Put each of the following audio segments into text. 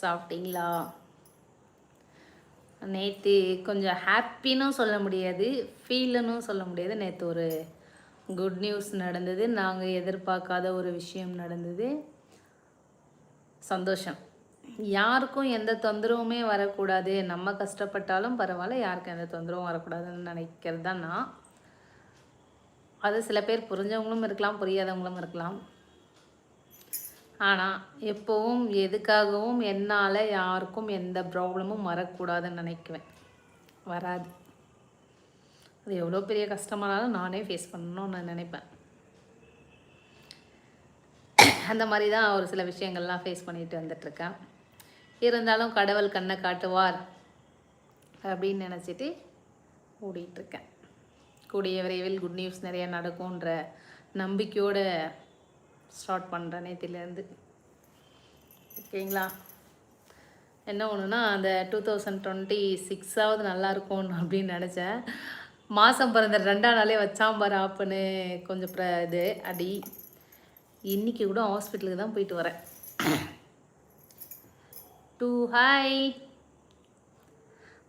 சாப்பிட்டீங்களா? நேற்று கொஞ்சம் ஹாப்பின்னு சொல்ல முடியாது ஃபீலுன்னு சொல்ல முடியாது. நேற்று ஒரு குட் நியூஸ் நடந்தது. நாங்கள் எதிர்பார்க்காத ஒரு விஷயம் நடந்தது. சந்தோஷம். யாருக்கும் எந்த தொந்தரவுமே வரக்கூடாது. நம்ம கஷ்டப்பட்டாலும் பரவாயில்ல யாருக்கும் எந்த தொந்தரவும் வரக்கூடாதுன்னு நினைக்கிறது தான் நான். அது சில பேர் புரிஞ்சவங்களும் இருக்கலாம் புரியாதவங்களும் இருக்கலாம். ஆனால் எப்போவும் எதுக்காகவும் என்னால் யாருக்கும் எந்த ப்ராப்ளமும் வரக்கூடாதுன்னு நினைக்குவேன். வராது. அது எவ்வளோ பெரிய கஷ்டமானாலும் நானே ஃபேஸ் பண்ணணும்னு நான் நினைப்பேன். அந்த மாதிரி தான் ஒரு சில விஷயங்கள்லாம் ஃபேஸ் பண்ணிட்டு வந்துட்டுருக்கேன். இருந்தாலும் கடவுள் கண்ணை காட்டுவார் அப்படின்னு நினச்சிட்டு ஓடிட்டுருக்கேன். கூடிய விரைவில் குட் நியூஸ் நிறைய நடக்கும்ன்ற நம்பிக்கையோடு ஸ்டார்ட் பண்ணுறேன் நேத்திலேருந்து ஓகேங்களா? என்ன ஒன்றுனா அந்த டூ தௌசண்ட் டுவெண்ட்டி சிக்ஸாவது நல்லா இருக்கும் அப்படின்னு நினச்சேன். மாதம் பிறந்த ரெண்டாம் நாளே வச்சாம்பார் ஆப்புன்னு கொஞ்சம் ப்ர இது அடி. இன்னைக்கு கூட ஹாஸ்பிட்டலுக்கு தான் போயிட்டு வரேன். டூ ஹாய்.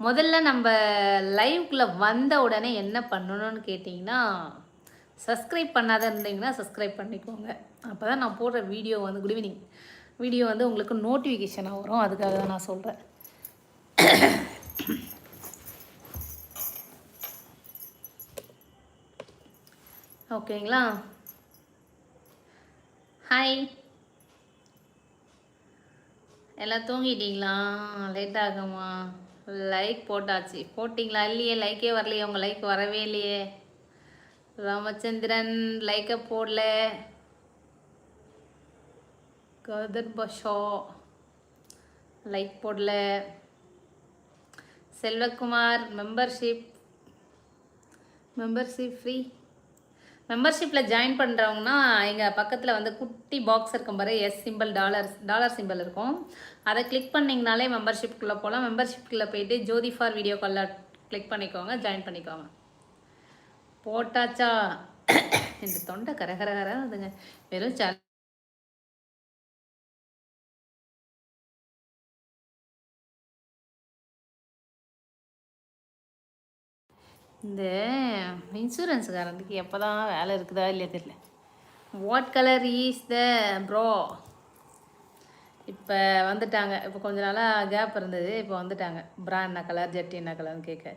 முதல்ல நம்ம லைவுக்குள்ளே வந்த உடனே என்ன பண்ணணும்னு கேட்டிங்கன்னா சப்ஸ்கிரைப் பண்ணாத இருந்தீங்கன்னா சப்ஸ்கிரைப் பண்ணிக்கோங்க. அப்போ தான் நான் போடுற வீடியோ வந்து குட் ஈவினிங் வீடியோ வந்து உங்களுக்கு நோட்டிஃபிகேஷனாக வரும். அதுக்காக தான் நான் சொல்கிறேன் ஓகேங்களா? ஹாய் எல்லாம் தூங்கிட்டீங்களா? லேட் ஆகுமா? லைக் போட்டாச்சு. போட்டிங்களா? இல்லையே லைக்கே வரலையே. உங்கள் லைக் வரவே இல்லையே. ராமச்சந்திரன் லைக்கை போடல. கதர் பஷோ லைக் போடல. செல்வகுமார் மெம்பர்ஷிப் மெம்பர்ஷிப் ஃப்ரீ மெம்பர்ஷிப்பில் ஜாயின் பண்ணுறவங்கன்னா எங்கள் பக்கத்தில் வந்து குட்டி பாக்ஸ் இருக்கும் பாரு S symbol dollar dollar symbol இருக்கும். அதை கிளிக் பண்ணிங்கனாலே மெம்பர்ஷிப்குள்ளே போகலாம் மெம்பர்ஷிப்குள்ளே போயிட்டு ஜோதி ஃபார் வீடியோ காலில் கிளிக் பண்ணிக்கோங்க ஜாயின் பண்ணிக்கோங்க. போட்டாச்சா? இந்த தொண்டை கரகரகர அதுங்க வெறும் சல இந்த இன்சூரன்ஸுக்காரனுக்கு எப்போ தான் வேலை இருக்குதா இல்லையா தெரியல. What colour is the bro இப்போ வந்துட்டாங்க. இப்போ கொஞ்ச நாளாக கேப் இருந்தது. இப்போ வந்துட்டாங்க. ப்ரா என்ன கலர் ஜெட்டி என்ன கலர்னு கேட்க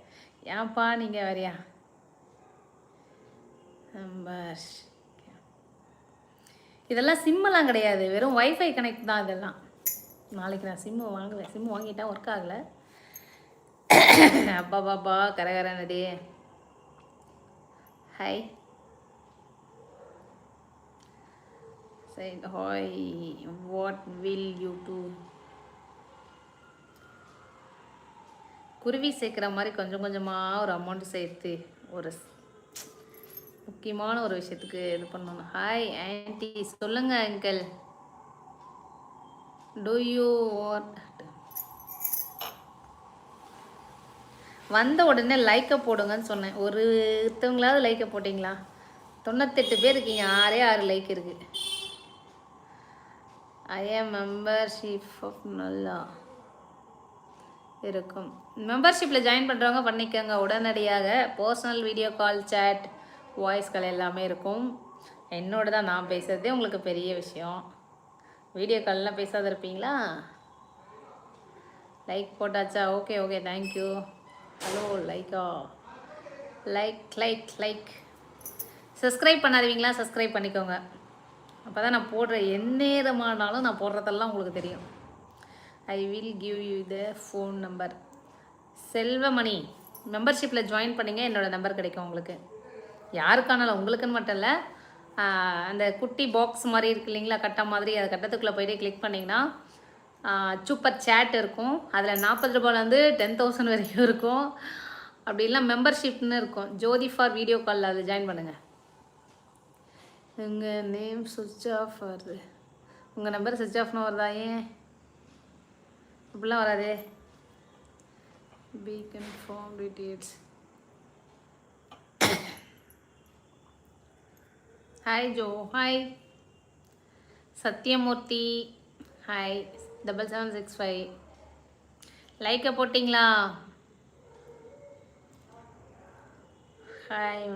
ஏன்ப்பா நீங்கள் வரியா? நம்பர் இதெல்லாம் சிம்மெல்லாம் கிடையாது. வெறும் ஒய்ஃபை கனெக்ட் தான் இதெல்லாம். நாளைக்கு நான் சிம்மு வாங்கலை சிம்மு வாங்கிட்டேன் ஒர்க் ஆகலை. அப்பா பாப்பா கரகரனடி ஹாய் சரி hi what will you do குருவி சேர்க்குற மாதிரி கொஞ்சம் கொஞ்சமாக ஒரு அமௌண்ட் சேர்த்து ஒரு முக்கியமான ஒரு விஷயத்துக்கு இது பண்ணணும். ஹாய் ஆன்டி சொல்லுங்க அங்கிள் டு யூ வந்த உடனே லைக்கை போடுங்கன்னு சொன்னேன். ஒருத்தவங்களாவது லைக்கை போட்டிங்களா? தொண்ணூத்தெட்டு பேர் இருக்கீங்க. ஆறே ஆறு லைக் இருக்கு. ஐ எம் மெம்பர்ஷிப் ஆஃப் நல்லா இருக்கும். மெம்பர்ஷிப்பில் ஜாயின் பண்ணுறவங்க பண்ணிக்கோங்க. உடனடியாக பர்சனல் வீடியோ கால் சேட் வாய்ஸ்கள் எல்லாமே இருக்கும். என்னோட தான் நான் பேசுகிறதே உங்களுக்கு பெரிய விஷயம். வீடியோ கால்லாம் பேசாத இருப்பீங்களா? லைக் போட்டாச்சா? Okay okay thank you hello Lyca like like like subscribe பண்ணாதீங்களா? சப்ஸ்கிரைப் பண்ணிக்கோங்க. அப்போ தான் நான் போடுற எந்நேரமானாலும் நான் போடுறதெல்லாம் உங்களுக்கு தெரியும். I will give you the phone number Selvamani. மெம்பர்ஷிப்பில் join பண்ணிங்க என்னோடய நம்பர் கிடைக்கும் உங்களுக்கு. யாருக்கானாலும் உங்களுக்குன்னு மட்டும் இல்லை அந்த குட்டி பாக்ஸ் மாதிரி இருக்கு இல்லைங்களா கட்ட மாதிரி அது கட்டத்துக்குள்ளே போயிட்டு கிளிக் பண்ணிங்கன்னா சூப்பர் சேட் இருக்கும். அதில் நாற்பது ரூபாயிலேருந்து டென் தௌசண்ட் வரைக்கும் இருக்கும். அப்படி இல்லை மெம்பர்ஷிப்னு இருக்கும். ஜோதி ஃபார் வீடியோ காலில் அது ஜாயின் பண்ணுங்கள் உங்கள் நேம் சுவிட்ச் ஆஃப் வருது. உங்கள் நம்பர் சுவிட்ச் ஆஃப்னு வருதா ஏன்? அப்படிலாம் வராதே. Be confirm details hi Jo hi Sathyamoorthy hi double seven six five லைக்கை போட்டிங்களா? ஹாய்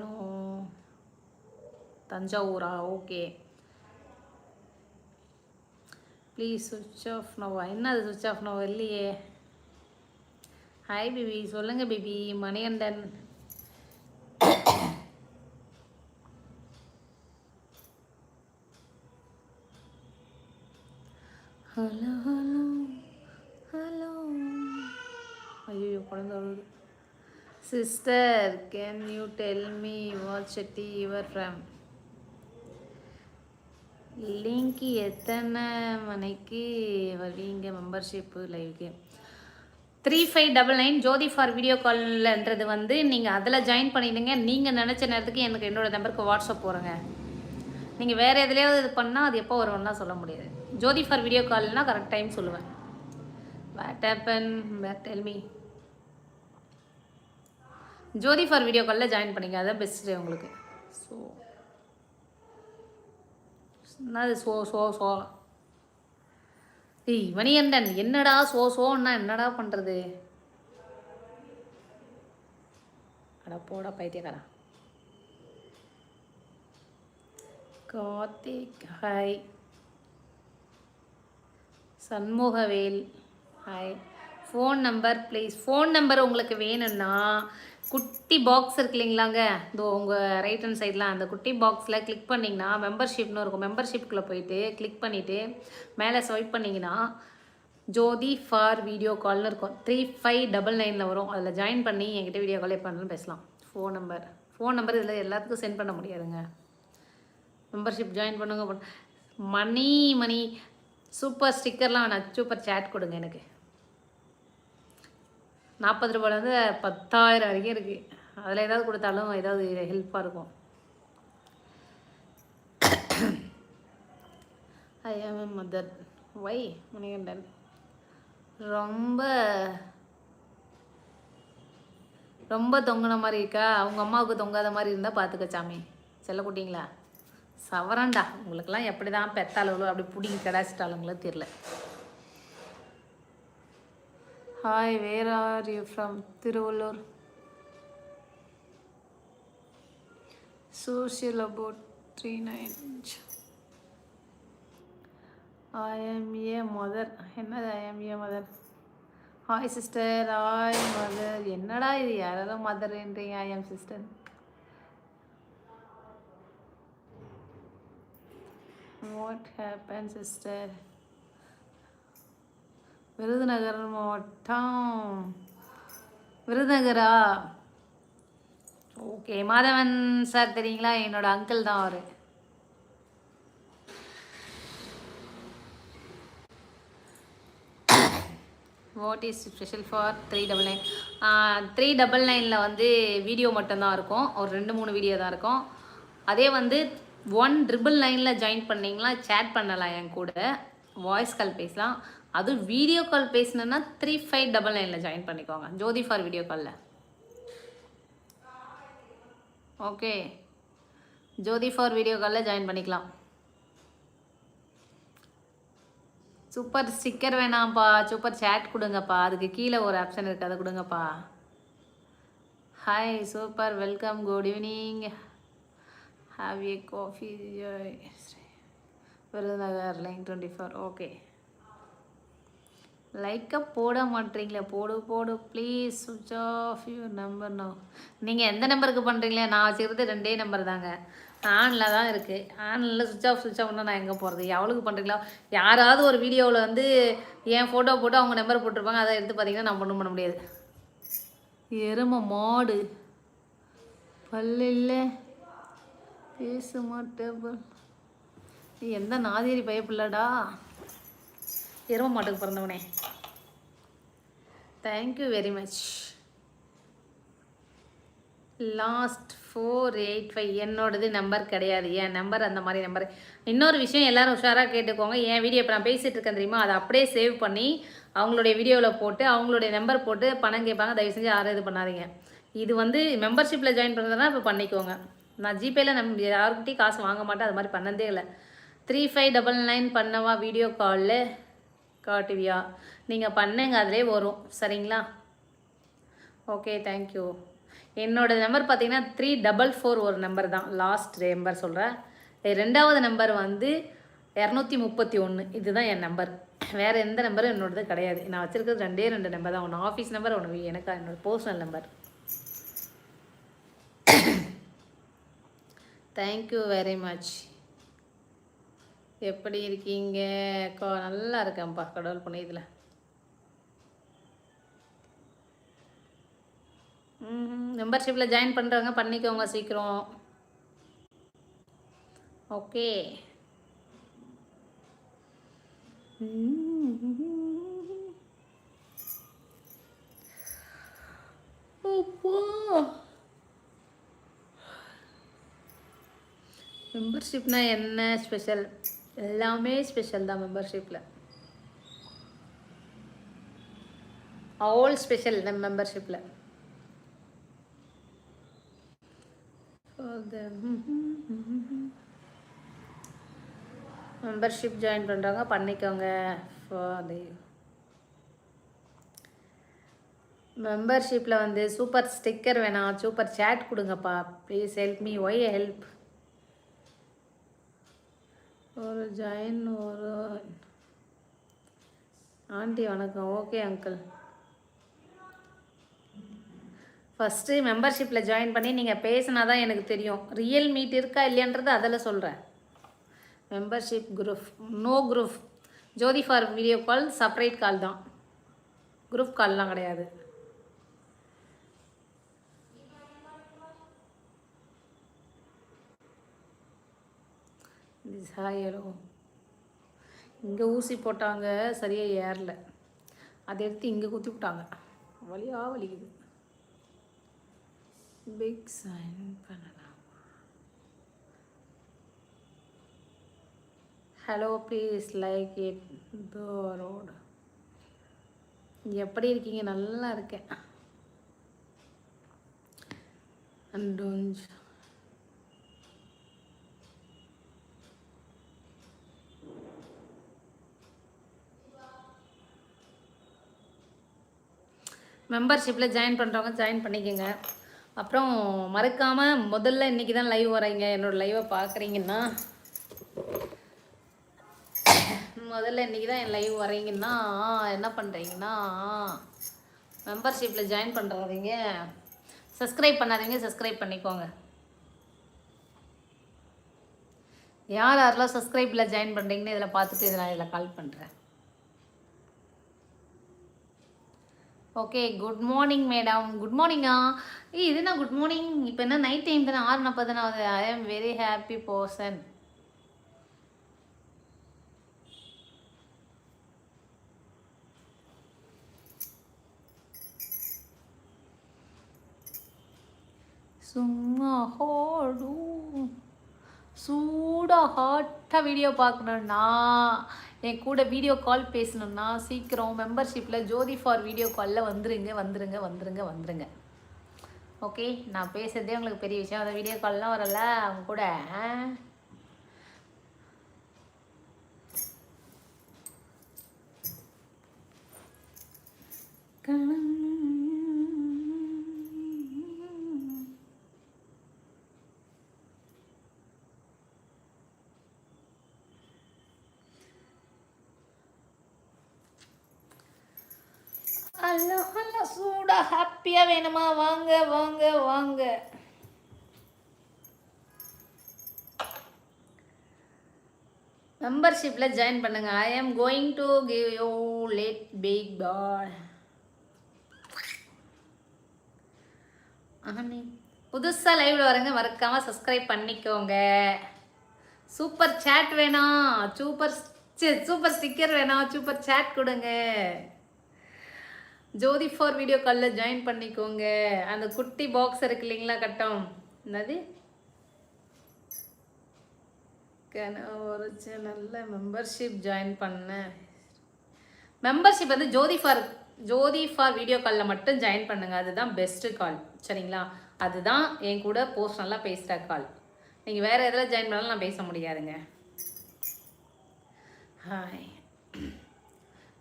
தஞ்சாவூரா? ஓகே ப்ளீஸ் சுவிட்ச் ஆஃப் நோவா என்ன அது சுவிட்ச் ஆஃப் நோவா இல்லையே. ஹாய் பிபி சொல்லுங்கள் PP Manikandan. Hello hello hello ஐயோ குழந்தை அழுகுது sister can you tell me what city your from link எத்தனை மணிக்கு வருவீங்க membership லைவ்க்கு three five double nine Jothi for video கால்ன்றது வந்து நீங்கள் அதில் ஜாயின் பண்ணிடுங்க. நீங்கள் நினச்ச நேரத்துக்கு எனக்கு என்னோடய நம்பருக்கு வாட்ஸ்அப் போகிறேங்க நீங்கள் வேறு எதுலேயாவது இது பண்ணால் அது எப்போ வரும்னா சொல்ல முடியாது. ஜோதி ஃபார் வீடியோ கால்னால் கரெக்ட் டைம் சொல்லுவேன். What happen tell me Jothi for video காலில் ஜாயின் பண்ணிங்க. அதான் பெஸ்ட்டு உங்களுக்கு. ஸோ என்னது சோ சோ சோ? ஏய் மணிகண்டன் என்னடா சோ சோன்னா என்னடா பண்ணுறது அட போட பைத்தியக்காரா. Karthik hi Shanmugavel. Hi phone number please phone number உங்களுக்கு வேணும்னா குட்டி பாக்ஸ் இருக்கு இல்லைங்களாங்க? இதோ உங்கள் ரைட் ஹேண்ட் சைடில் அந்த குட்டி பாக்ஸில் கிளிக் பண்ணிங்கன்னா மெம்பர்ஷிப்னு இருக்கும். மெம்பர்ஷிப்குள்ளே போயிட்டு கிளிக் பண்ணிவிட்டு மேலே ஸ்வைப் பண்ணிங்கன்னா ஜோதி ஃபார் வீடியோ கால்னு இருக்கும். த்ரீ ஃபைவ் டபுள் நைனில் வரும். அதில் ஜாயின் பண்ணி என்கிட்ட வீடியோ கால் எப்போ பேசலாம். ஃபோன் நம்பர் ஃபோன் நம்பர் இதில் எல்லாத்துக்கும் சென்ட் பண்ண முடியாதுங்க. மெம்பர்ஷிப் ஜாயின் பண்ணுங்க. மணி மணி. சூப்பர் ஸ்டிக்கர்லாம் வேணாம் சூப்பர் சேட் கொடுங்க எனக்கு. நாற்பது ரூபாயிலேருந்து பத்தாயிரம் வரைக்கும் இருக்குது அதில் ஏதாவது கொடுத்தாலும் ஏதாவது ஹெல்ப்பாக இருக்கும். ஐ ஆம் மதர் வை மணிகண்டன் ரொம்ப ரொம்ப தொங்குன மாதிரி இருக்கா? அவங்க அம்மாவுக்கு தொங்காத மாதிரி இருந்தால் பார்த்துக்க சாமி. செல்லக்குட்டிங்களா சவரண்டா. உங்களுக்கெல்லாம் எப்படி தான் பெத்தாளுகளோ அப்படி பிடிங்கி கிடாச்சிட்டாளுங்களோ தெரில hi where are you from Thiruvallur. Social about three nine I am a mother என்னது I am a mother hi sister hi mother என்னடா இது? யாரோ மதர்ன்றீங்க I am sister what happen sister Virudhunagar மாவட்டம் விருதுநகரா ஓகே மாதவன் சார் தெரியுங்களா? என்னோட uncle தான் அவர். What is special for three double nine three double நைனில் வந்து வீடியோ மட்டும்தான் இருக்கும். ஒரு ரெண்டு மூணு வீடியோ தான் இருக்கும். அதே வந்து ஒன் ட்ரிபிள் நைனில் ஜாயின் பண்ணிங்கன்னா சேட் பண்ணலாம் என் கூட. வாய்ஸ் கால் பேசலாம். அதுவும் வீடியோ கால் பேசணுன்னா த்ரீ ஃபைவ் டபுள் நைனில் ஜாயின் பண்ணிக்கோங்க. ஜோதி ஃபார் வீடியோ காலில் ஓகே ஜோதி ஃபார் வீடியோ காலில் ஜாயின் பண்ணிக்கலாம். சூப்பர் ஸ்டிக்கர் வேணாம்ப்பா. சூப்பர் சேட் கொடுங்கப்பா. அதுக்கு கீழே ஒரு ஆப்ஷன் இருக்குது அதை கொடுங்கப்பா. Hi super welcome good evening have a coffee Virudhunagar line twenty four okay லைக்கை போட மாட்டீங்களே போடு போடு. Please switch off your number no நீங்கள் எந்த நம்பருக்கு பண்ணுறீங்களே நான் வச்சுக்கிறது ரெண்டே நம்பர் தாங்க. ஆனில் தான் இருக்குது ஆனில் சுவிச் ஆஃப் சுவிச் ஆஃப்னா நான் எங்கே போகிறது எவ்வளோக்கு பண்ணுறீங்களோ யாராவது ஒரு வீடியோவில் வந்து என் ஃபோட்டோ போட்டு அவங்க நம்பர் போட்டிருப்பாங்க. அதை எடுத்து பார்த்தீங்கன்னா நான் ஒன்றும் பண்ண முடியாது. எருமை மாடு. பல்லு இல்லை. பேசுமா டேபிள் நீ எந்த நாதேரி பயப்பில்லடா எரும மாட்டுக்கு பிறந்தவனே. Thank you very much last four eight five என்னோடது நம்பர் கிடையாது. என் நம்பர் அந்த மாதிரி நம்பர் இன்னொரு விஷயம் எல்லோரும் உஷாராக கேட்டுக்கோங்க. என் வீடியோ இப்போ நான் பேசிகிட்டு இருக்கேன் தெரியுமா? அதை அப்படியே சேவ் பண்ணி அவங்களுடைய வீடியோவில் போட்டு அவங்களுடைய நம்பர் போட்டு பணம் கேட்பாங்க. தயவு செஞ்சு யாரும் இது பண்ணாதீங்க. இது வந்து மெம்பர்ஷிப்பில் ஜாயின் பண்ணுறதுனா இப்போ பண்ணிக்கோங்க. நான் ஜிபேயில் நம் யாருக்கிட்டையும் காசு வாங்க மாட்டேன் அது மாதிரி பண்ணதே இல்லை. த்ரீ ஃபைவ் டபுள் நைன் பண்ணவா வீடியோ காலில் காட்டுவியா? நீங்கள் பண்ணுங்க அதிலே வரும். சரிங்களா? ஓகே தேங்க்யூ என்னோட நம்பர் பார்த்தீங்கன்னா த்ரீ டபுள் ஃபோர் ஒரு நம்பர் தான். லாஸ்ட் நம்பர் சொல்கிறேன் ரெண்டாவது நம்பர் வந்து இரநூத்தி முப்பத்தி ஒன்று இதுதான் என் நம்பர் வேறு எந்த நம்பரும் என்னோடது கிடையாது. நான் வச்சுருக்கிறது ரெண்டே ரெண்டு நம்பர் தான். ஒன்று ஆஃபீஸ் நம்பர் ஒன்று எனக்கு? என்னோடய personal number thank you very much எப்படி இருக்கீங்க? கோ நல்லா இருக்கேன்ப்பா கடவுள் புண்ணியத்தில். மெம்பர்ஷிப்பில் ஜாயின் பண்ணுறவங்க பண்ணிக்கோங்க சீக்கிரம். ஓகே மெம்பர்ஷிப்னால் என்ன ஸ்பெஷல் எல்லாமே ஸ்பெஷல் தான் மெம்பர்ஷிப்பில் ஆல் ஸ்பெஷல் நம்ம மெம்பர்ஷிப்பில் மெம்பர்ஷிப் ஜாயின் பண்ணுறவங்க பண்ணிக்கோங்க. ஃபார் தி மெம்பர்ஷிப்பில் வந்து சூப்பர் ஸ்டிக்கர் வேணாம். சூப்பர் சேட் கொடுங்கப்பா. Please help me why help ஒரு ஜாயின் ஒரு ஆண்டி வணக்கம். ஓகே அங்கிள் ஃபஸ்ட்டு மெம்பர்ஷிப்பில் ஜாயின் பண்ணி நீங்கள் பேசினா தான் எனக்கு தெரியும். ரியல் மீட் இருக்கா இல்லையன்றது அதில் சொல்கிறேன் membership group no group Jothi for video call separate call தான். குரூப் கால்லாம் கிடையாது. ஹலோ இங்கே ஊசி போட்டாங்க சரியாக ஏறல. அதை எடுத்து இங்கே குத்தி விட்டாங்க. வலியாக வலிக்குது. பிக் சைன் பண்ணலாம். ஹலோ ப்ளீஸ் லைக் இட் தோ ரோடு எப்படி இருக்கீங்க? நல்லா இருக்கேன். அண்ட் மெம்பர்ஷிப்பில் ஜாயின் பண்ணுறவங்க ஜாயின் பண்ணிக்கோங்க. அப்புறம் மறக்காமல் முதல்ல இன்றைக்கி தான் லைவ் வரீங்க என்னோடய லைவை பார்க்குறீங்கன்னா முதல்ல இன்றைக்கி தான் என் லைவ் வரீங்கன்னா என்ன பண்ணுறீங்கன்னா மெம்பர்ஷிப்பில் ஜாயின் பண்ணுறாதீங்க சப்ஸ்கிரைப் பண்ணாதீங்க சப்ஸ்கிரைப் பண்ணிக்கோங்க. யார் யாரெல்லாம் சப்ஸ்கிரைப்பில் ஜாயின் பண்ணுறீங்கன்னு இதில் பார்த்துட்டு இதில் இதில் கால் பண்ணுறேன் okay good morning madam good மார்னிங்கா ஏய் இது நான் குட் மார்னிங் இப்போ என்ன நைட் டைம் தானே? ஆறு நாற்பது தானே ஆகுது. ஐ ஆம் வெரி ஹாப்பி பர்சன் சும்மா ஹோடும் சூடாக ஹாட்டாக வீடியோ பார்க்கணுன்னா என் கூட வீடியோ கால் பேசணும்னா சீக்கிரம் மெம்பர்ஷிப்பில் ஜோதி ஃபார் வீடியோ காலில் வந்துருங்க வந்துருங்க வந்துருங்க வந்துருங்க. ஓகே நான் பேசுகிறதே உங்களுக்கு பெரிய விஷயம். அந்த வீடியோ கால்லாம் வரல அவங்க கூட. ஹலோ ஹலோ சூடாக ஹாப்பியாக வேணுமா? வாங்க வாங்க வாங்க. மெம்பர்ஷிப்பில் ஜாயின் பண்ணுங்க. I am going to give you late big ball புதுசாக லைவில் வரங்க மறக்காமல் சப்ஸ்கிரைப் பண்ணிக்கோங்க. சூப்பர் சேட் வேணாம். சூப்பர் சூப்பர் ஸ்டிக்கர் வேணாம். சூப்பர் சேட் கொடுங்க. ஜோதி ஃபார் வீடியோ காலில் ஜாயின் பண்ணிக்கோங்க. அந்த குட்டி பாக்ஸ் இருக்கு இல்லைங்களா கட்டம்? என்னது? ஒரு சேனலில் மெம்பர்ஷிப் ஜாயின் பண்ணேன் மெம்பர்ஷிப் வந்து Jothi for Jothi for video காலில் மட்டும் ஜாயின் பண்ணுங்கள் அதுதான் பெஸ்ட்டு கால் சரிங்களா? அதுதான் என் கூட போஸ்ட் பேசுகிற கால் நீங்கள் வேறு எதில் ஜாயின் பண்ணாலும் நான் பேச முடியாதுங்க. ஹாய்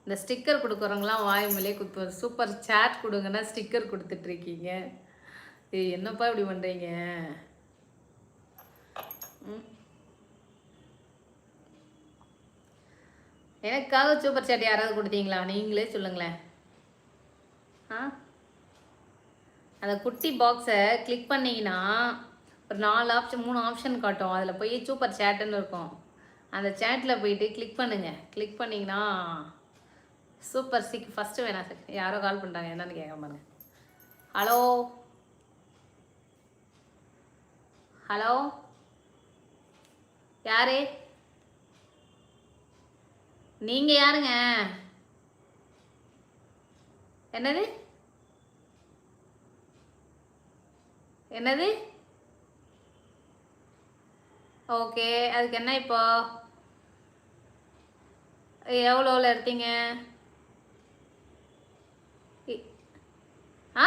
இந்த ஸ்டிக்கர் கொடுக்குறவங்களாம் வாய் மேலே சூப்பர் சேட் கொடுங்கன்னா ஸ்டிக்கர் கொடுத்துட்ருக்கீங்க. ஏய் என்னப்பா இப்படி பண்ணுறீங்க எனக்காக சூப்பர் சேட் யாராவது கொடுத்தீங்களா? நீங்களே சொல்லுங்களேன். ஆ? அந்த குட்டி பாக்ஸை கிளிக் பண்ணிங்கன்னா ஒரு நாலு ஆப்ஷன் மூணு ஆப்ஷன் காட்டும். அதில் போய் சூப்பர் சேட்டுன்னு இருக்கும். அந்த சேட்டில் போயிட்டு கிளிக் பண்ணுங்கள் கிளிக் பண்ணிங்கன்னா சூப்பர் சிக் ஃபஸ்ட்டு வேணாம் சார். யாரோ கால் பண்ணுறாங்க என்னன்னு கேட்க பாருங்க. ஹலோ ஹலோ யாரு? நீங்கள் யாருங்க? என்னது? என்னது? ஓகே அதுக்கு என்ன இப்போ? எவ்வளோவில் எடுத்தீங்க? ஆ?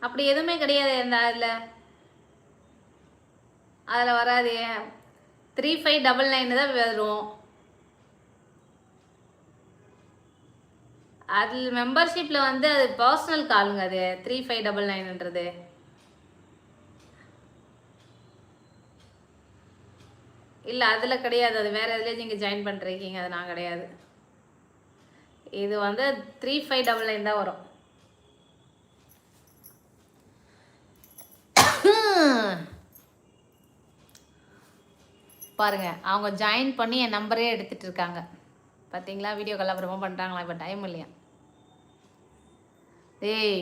அப்படி எதுவுமே கிடையாது இந்த அதில் அதில் வராது. த்ரீ ஃபைவ் டபுள் நைன் தான் வரும். அதில் மெம்பர்ஷிப்பில் வந்து அது பர்சனல் காலுங்க அது. த்ரீ ஃபைவ் டபுள் நைன்ன்றது இல்லை அதில் கிடையாது. அது வேறு எதுலேயும் நீங்கள் ஜாயின் பண்ணிருக்கீங்க. அது நான் கிடையாது. இது வந்து த்ரீ ஃபைவ் டபுள் நைன் தான் வரும். பாருங்க அவங்க ஜாயின் பண்ணி என் நம்பரே எடுத்துட்டு இருக்காங்க. பார்த்தீங்களா வீடியோ கலாபுரமாக பண்ணுறாங்களா இப்போ டைம் இல்லையா? டேய்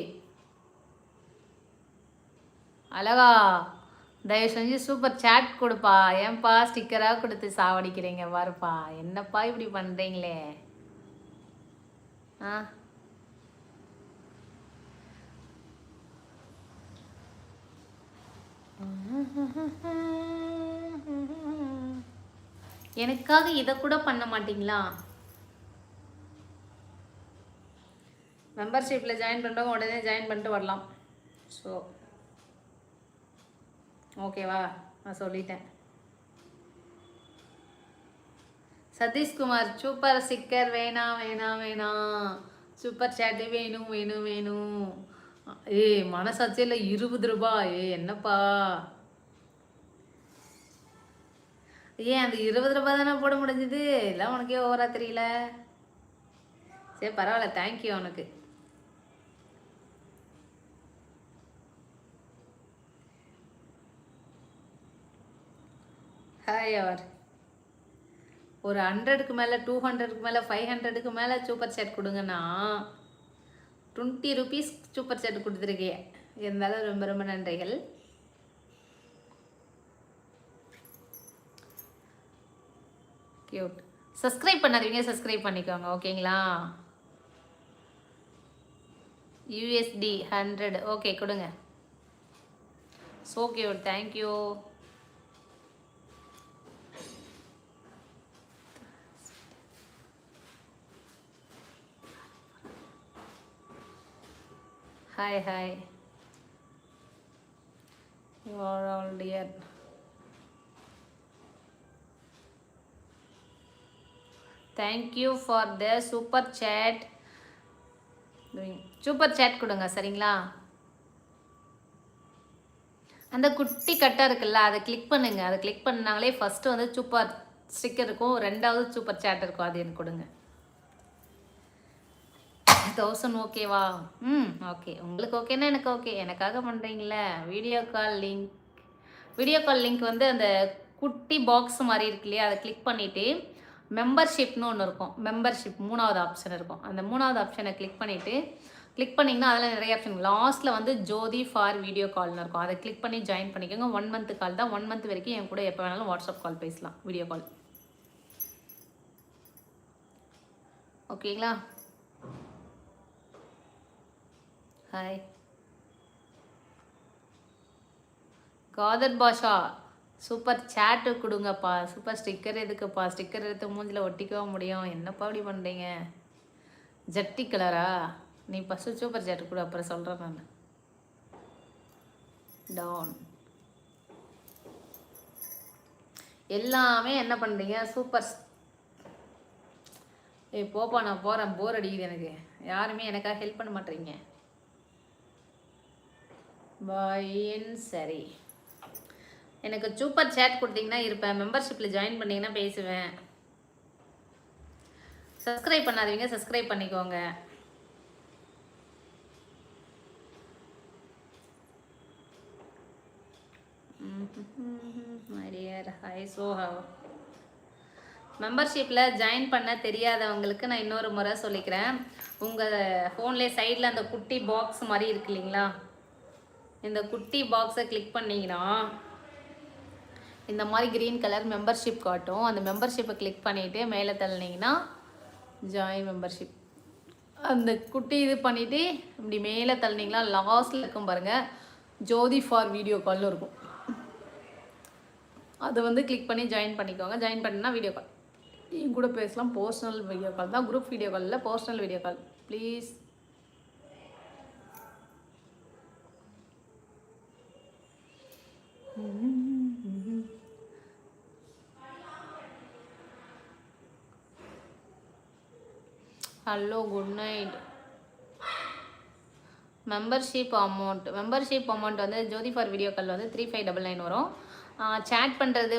அழகா தயவு செஞ்சு சூப்பர் சேட் கொடுப்பா. ஏன்பா ஸ்டிக்கராக கொடுத்து சாவடிக்கிறீங்க? பாருப்பா என்னப்பா இப்படி பண்ணுறீங்களே ஆ? எனக்காக இதை கூட பண்ண மாட்டிங்களா? மெம்பர்ஷிப்பில் ஜாயின் பண்ணுறவங்க உடனே ஜாயின் பண்ணிட்டு வரலாம். ஸோ ஓகேவா நான் சொல்லிட்டேன். சதீஷ்குமார் சூப்பர் ஸ்டிக்கர் வேணாம் வேணாம் வேணாம். சூப்பர் சேட்டு வேணும் வேணும் வேணும். ஏய் மனசாட்சியில் இருபது ரூபாய் ஏ என்னப்பா? ஏன் அந்த இருபது ரூபா தானே போட முடிஞ்சது? எல்லாம் உனக்கே ஓவரா தெரியல. சரி பரவாயில்ல தேங்க்யூ உனக்கு. ஹாய் அவர். ஒரு ஹண்ட்ரடுக்கு மேலே டூ ஹண்ட்ரடுக்கு மேலே ஃபைவ் ஹண்ட்ரடுக்கு மேலே சூப்பர் சேட் கொடுங்கண்ணா. டுவெண்ட்டி ருபீஸ் சூப்பர் சேட் கொடுத்துருக்கேன் இருந்தாலும் ரொம்ப ரொம்ப நன்றிகள். கியூட் சப்ஸ்கிரைப் பண்ணாதீங்க சப்ஸ்கிரைப் பண்ணிக்கோங்க ஓகேங்களா? யூஎஸ்டி ஹண்ட்ரட் ஓகே கொடுங்க. So cute thank you hi hi you are all dear thank you for the super chat super chat கொடுங்க சரிங்களா? அந்த குட்டி கட்டை இருக்குல்ல அதை கிளிக் பண்ணுங்கள் அதை கிளிக் பண்ணாங்களே ஃபஸ்ட்டு வந்து சூப்பர் ஸ்டிக்கர் இருக்கும் ரெண்டாவது சூப்பர் சேட் இருக்கும் அது எனக்கு கொடுங்க. தௌசண்ட் ஓகேவா? ம். ஓகே. உங்களுக்கு ஓகேன்னா எனக்கு ஓகே. எனக்காக பண்ணுறீங்களே video call link video call link வந்து அந்த குட்டி பாக்ஸ் மாதிரி இருக்கு இல்லையா? அதை கிளிக் பண்ணிவிட்டு மெம்பர்ஷிப்னு ஒன்று இருக்கும். மெம்பர்ஷிப் மூணாவது ஆப்ஷன் இருக்கும். அந்த மூணாவது ஆப்ஷனை கிளிக் பண்ணிவிட்டு கிளிக் பண்ணிங்கன்னா அதில் நிறைய ஆப்ஷன் லாஸ்ட்டில் வந்து ஜோதி ஃபார் வீடியோ கால்னு இருக்கும். அதை கிளிக் பண்ணி ஜாயின் பண்ணிக்கோங்க. ஒன் மந்த் கால் தான். ஒன் மந்த் வரைக்கும் என் கூட எப்போ வேணாலும் வாட்ஸ்அப் கால் பேசலாம். வீடியோ கால் ஓகேங்களா hi Khader Basha super chat கொடுங்கப்பா. சூப்பர் ஸ்டிக்கர் எதுக்குப்பா? ஸ்டிக்கர் எடுத்து மூஞ்சில் ஒட்டிக்கவும் முடியும். என்னப்பா அப்படி பண்ணுறீங்க ஜட்டி கலரா நீ ஃபஸ்ட்டு சூப்பர் சேட்டு கொடு அப்புறம் சொல்கிறேன் நான். டவுன் எல்லாமே என்ன பண்ணுறீங்க சூப்பர் ஏய் போப்பா நான் போகிறேன் போர் அடிக்குது எனக்கு. யாருமே எனக்காக ஹெல்ப் பண்ண மாட்டேறீங்க. பாயின் சரி. எனக்கு சூப்பர் சேட் கொடுத்தீங்கன்னா இருப்பேன். மெம்பர்ஷிப்பில் ஜாயின் பண்ணிங்கன்னா பேசுவேன். சப்ஸ்கிரைப் பண்ணாதீங்க சப்ஸ்கிரைப் பண்ணிக்கோங்க. மரியர் ஹாய் ஸோ மெம்பர்ஷிப்பில் ஜாயின் பண்ண தெரியாதவங்களுக்கு நான் இன்னொரு முறை சொல்லிக்கிறேன். உங்கள் ஃபோன்லேயே சைடில் அந்த குட்டி பாக்ஸ் மாதிரி இருக்கு இல்லைங்களா? இந்த குட்டி பாக்ஸை கிளிக் பண்ணிங்கன்னா இந்த மாதிரி க்ரீன் கலர் மெம்பர்ஷிப் காட்டும். அந்த மெம்பர்ஷிப்பை கிளிக் பண்ணிவிட்டு மேலே தள்ளினீங்கன்னா ஜாயின் மெம்பர்ஷிப் அந்த குட்டி இது பண்ணிவிட்டு இப்படி மேலே தள்ளினீங்கன்னா லாஸ்ட்டில் இருக்கும் பாருங்கள் ஜோதி ஃபார் வீடியோ கால்னு இருக்கும். அதை வந்து கிளிக் பண்ணி ஜாயின் பண்ணிக்கோங்க. ஜாயின் பண்ணினா வீடியோ கால் என் கூட பேசலாம் பர்சனல் வீடியோ கால் தான். குரூப் வீடியோ காலில் personal video call please hello good night membership amount membership amount வந்து ஜோதி ஃபார் வீடியோ கால் வந்து த்ரீ ஃபைவ் டபுள் நைன் வரும். சேட் பண்ணுறது